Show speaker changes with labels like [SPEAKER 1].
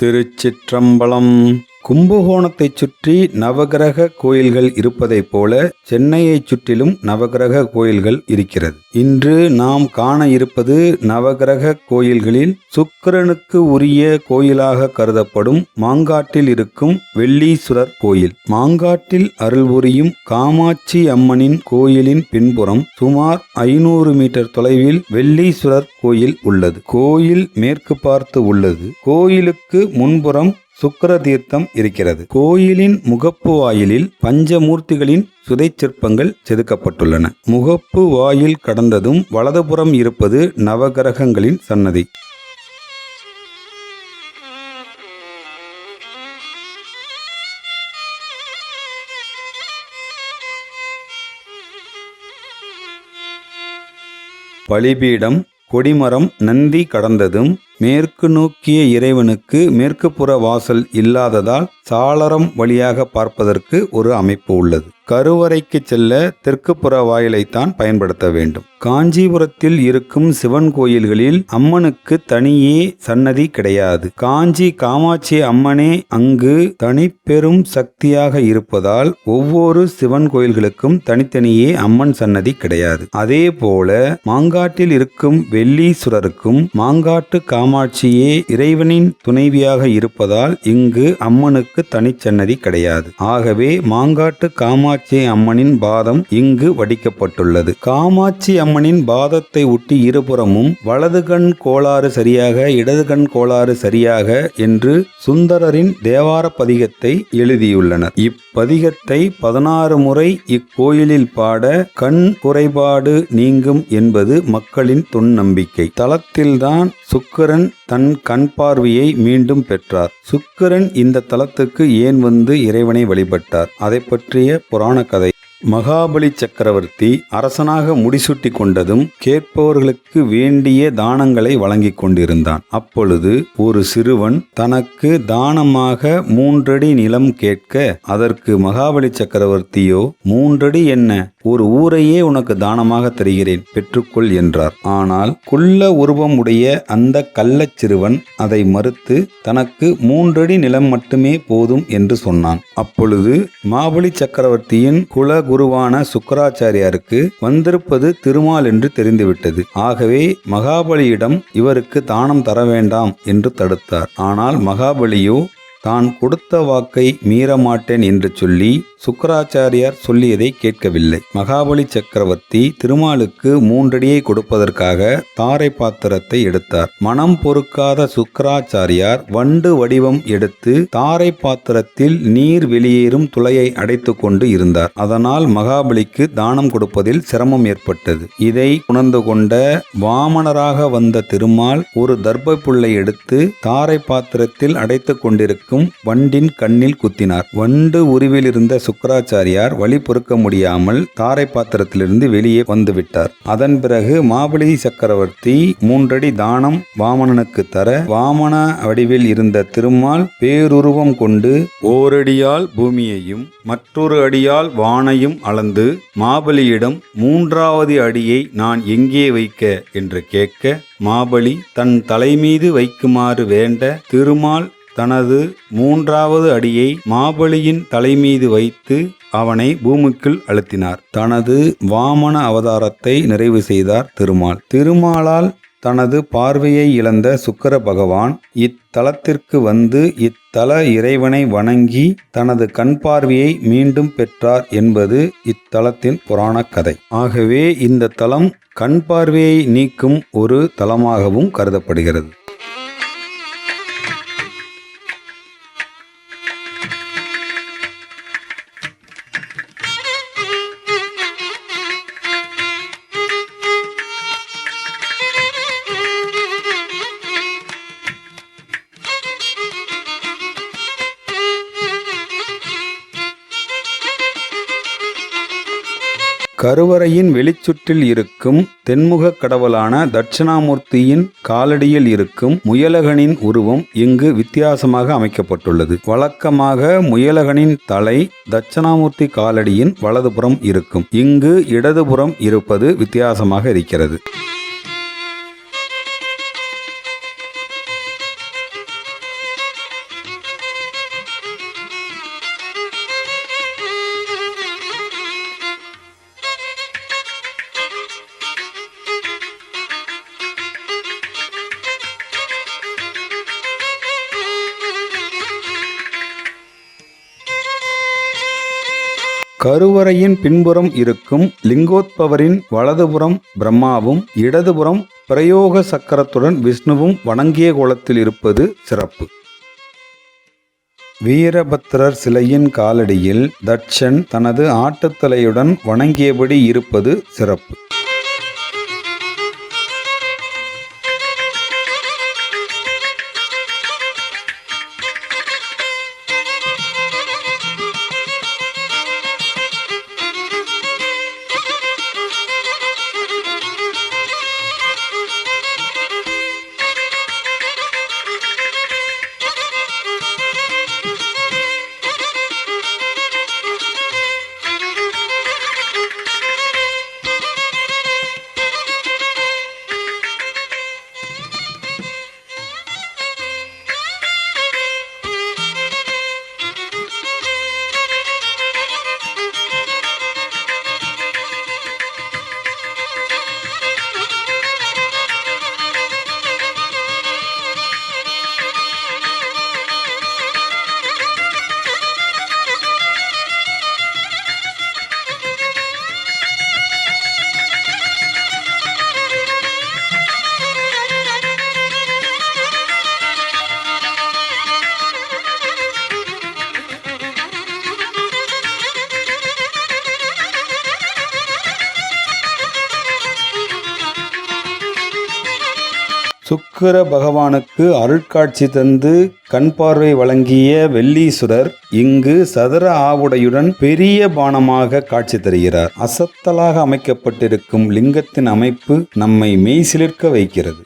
[SPEAKER 1] திருச்சிற்றம்பலம் கும்பகோணத்தைச் சுற்றி நவகிரக கோயில்கள் இருப்பதைப் போல சென்னையைச் சுற்றிலும் நவகிரக கோயில்கள் இருக்கிறது. இன்று நாம் காண இருப்பது நவகிரக கோயில்களில் சுக்கிரனுக்கு உரிய கோயிலாக கருதப்படும் மாங்காட்டில் இருக்கும் வெள்ளீஸ்வரர் கோயில். மாங்காட்டில் அருள்புரியும் காமாட்சி அம்மனின் கோயிலின் பின்புறம் சுமார் ஐநூறு மீட்டர் தொலைவில் வெள்ளீஸ்வரர் கோயில் உள்ளது. கோயில் மேற்கு பார்த்து உள்ளது. கோயிலுக்கு முன்புறம் சுக்கர தீர்த்தம் இருக்கிறது. கோயிலின் முகப்பு வாயிலில் பஞ்சமூர்த்திகளின் சுதை சிற்பங்கள் செதுக்கப்பட்டுள்ளன. முகப்பு வாயில் கடந்ததும் வலதுபுறம் இருப்பது நவகிரகங்களின் சன்னதி. பலிபீடம் கொடிமரம் நந்தி கடந்ததும் மேற்கு நோக்கிய இறைவனுக்கு மேற்குப்புற வாசல் இல்லாததால் சாளரம் வழியாக பார்ப்பதற்கு ஒரு அமைப்பு உள்ளது. கருவறைக்கு செல்ல தெற்குப்புற வாயிலைத்தான் பயன்படுத்த வேண்டும். காஞ்சிபுரத்தில் இருக்கும் சிவன் கோயில்களில் அம்மனுக்கு தனியே சன்னதி கிடையாது. காஞ்சி காமாட்சி அம்மனே அங்கு தனிப்பெரும் சக்தியாக இருப்பதால் ஒவ்வொரு சிவன் கோயில்களுக்கும் தனித்தனியே அம்மன் சன்னதி கிடையாது. அதே போல மாங்காட்டில் இருக்கும் வெள்ளீஸ்வரருக்கும் மாங்காட்டு காமாட்சியே இறைவனின் துணைவியாக இருப்பதால் இங்கு அம்மனுக்கு தனிச்சன்னதி கிடையாது. ஆகவே மாங்காட்டு காமாட்சி அம்மனின் பாதம் இங்கு வடிக்கப்பட்டுள்ளது. காமாட்சி அம்மனின் பாதத்தை ஒட்டி இருபுறமும் வலது கண் கோளாறு சரியாக இடது கண் கோளாறு சரியாக என்று சுந்தரரின் தேவார பதிகத்தை எழுதியுள்ளனர். இப்பதிகத்தை பதினாறு முறை இக்கோயிலில் பாட கண் குறைபாடு நீங்கும் என்பது மக்களின் தொன்னம்பிக்கை தலத்தில்தான் சுக்கிரன் தன் கண் பார்வையை மீண்டும் பெற்றார். சுக்கிரன் இந்த தலத்துக்கு ஏன் வந்து இறைவனை வழிபட்டார்? அதை பற்றிய புராண கதை மகாபலி சக்கரவர்த்தி அரசனாக முடிசூட்டி கொண்டதும் கேட்பவர்களுக்கு வேண்டிய தானங்களை வழங்கிக் கொண்டிருந்தான். அப்பொழுது ஒரு சிறுவன் தனக்கு தானமாக மூன்றடி நிலம் கேட்க அதற்கு மகாபலி சக்கரவர்த்தியோ மூன்றடி என்ன? ஒரு ஊரையே உனக்கு தானமாக தருகிறேன் பெற்றுக்கொள் என்றார். ஆனால் குள்ள உருவம் உடைய அந்த கள்ளச் சிறுவன் அதை மறுத்து தனக்கு மூன்றடி நிலம் மட்டுமே போதும் என்று சொன்னான். அப்பொழுது மாபலி சக்கரவர்த்தியின் குல குருவான சுக்கராச்சாரியாருக்கு வந்திருப்பது திருமால் என்று தெரிந்துவிட்டது. ஆகவே மகாபலியிடம் இவருக்கு தானம் தர வேண்டாம் என்று தடுத்தார். ஆனால் மகாபலியோ தான் கொடுத்த வாக்கை மீறமாட்டேன் என்று சொல்லி சுக்கராச்சாரியார் சொல்லியதை கேட்கவில்லை. மகாபலி சக்கரவர்த்தி திருமாலுக்கு மூன்றடியை கொடுப்பதற்காக தாரை பாத்திரத்தை எடுத்தார். மனம் பொறுக்காத சுக்கராச்சாரியார் வண்டு வடிவம் எடுத்து தாரை பாத்திரத்தில் நீர் வெளியேறும் துளையை அடைத்து கொண்டு இருந்தார். அதனால் மகாபலிக்கு தானம் கொடுப்பதில் சிரமம் ஏற்பட்டது. இதை உணர்ந்து கொண்ட வாமனராக வந்த திருமால் ஒரு தர்ப புல்லை எடுத்து தாரை பாத்திரத்தில் அடைத்து கொண்டிருக்கும் வண்டின் கண்ணில் குத்தினார். வண்டு உருவில் இருந்த சுக்கராச்சாரியார் வழி பொறுக்க முடியாமல் தாரை பாத்திரத்திலிருந்து வெளியே வந்துவிட்டார் அதன் பிறகு மாபலி சக்கரவர்த்தி மூன்றடி தானம் வாமனனுக்கு தர வாமன வடிவில் இருந்த திருமால் பேருருவம் கொண்டு ஓரடியால் பூமியையும் மற்றொரு அடியால் வானையும் அளந்து மாபலியிடம் மூன்றாவது அடியை நான் எங்கே வைக்க என்று கேட்க மாபலி தன் தலைமீது வைக்குமாறு வேண்ட திருமால் தனது மூன்றாவது அடியை மாபலியின் தலைமீது வைத்து அவனை பூமிக்குள் அழுத்தினார். தனது வாமன அவதாரத்தை நிறைவு செய்தார் திருமால். திருமாலால் தனது பார்வையை இழந்த சுக்கர பகவான் இத்தலத்திற்கு வந்து இத்தல இறைவனை வணங்கி தனது கண் பார்வையை மீண்டும் பெற்றார் என்பது இத்தலத்தின் புராணக் கதை. ஆகவே இந்த தலம் கண் பார்வையை நீக்கும் ஒரு தலமாகவும் கருதப்படுகிறது. கருவறையின் வெளிச்சுற்றில் இருக்கும் தென்முகக் கடவுளான தட்சிணாமூர்த்தியின் காலடியில் இருக்கும் முயலகனின் உருவம் இங்கு வித்தியாசமாக அமைக்கப்பட்டுள்ளது. வழக்கமாக முயலகனின் தலை தட்சிணாமூர்த்தி காலடியின் வலதுபுறம் இருக்கும். இங்கு இடதுபுறம் இருப்பது வித்தியாசமாக இருக்கிறது. கருவறையின் பின்புறம் இருக்கும் லிங்கோத்பவரின் வலதுபுறம் பிரம்மாவும் இடதுபுறம் பிரயோக சக்கரத்துடன் விஷ்ணுவும் வணங்கிய கோலத்தில் இருப்பது சிறப்பு. வீரபத்திரர் சிலையின் காலடியில் தட்சன் தனது ஆட்டுத்தலையுடன் வணங்கியபடி இருப்பது சிறப்பு. சுக்கிர பகவானுக்கு அருட்காட்சி தந்து கண் பார்வை வழங்கிய வெள்ளீசுரர் இங்கு சதுர ஆவுடையுடன் பெரிய பானமாக காட்சி தருகிறார். அசத்தலாக அமைக்கப்பட்டிருக்கும் லிங்கத்தின் அமைப்பு நம்மை மெய்சிலிர்க்க வைக்கிறது.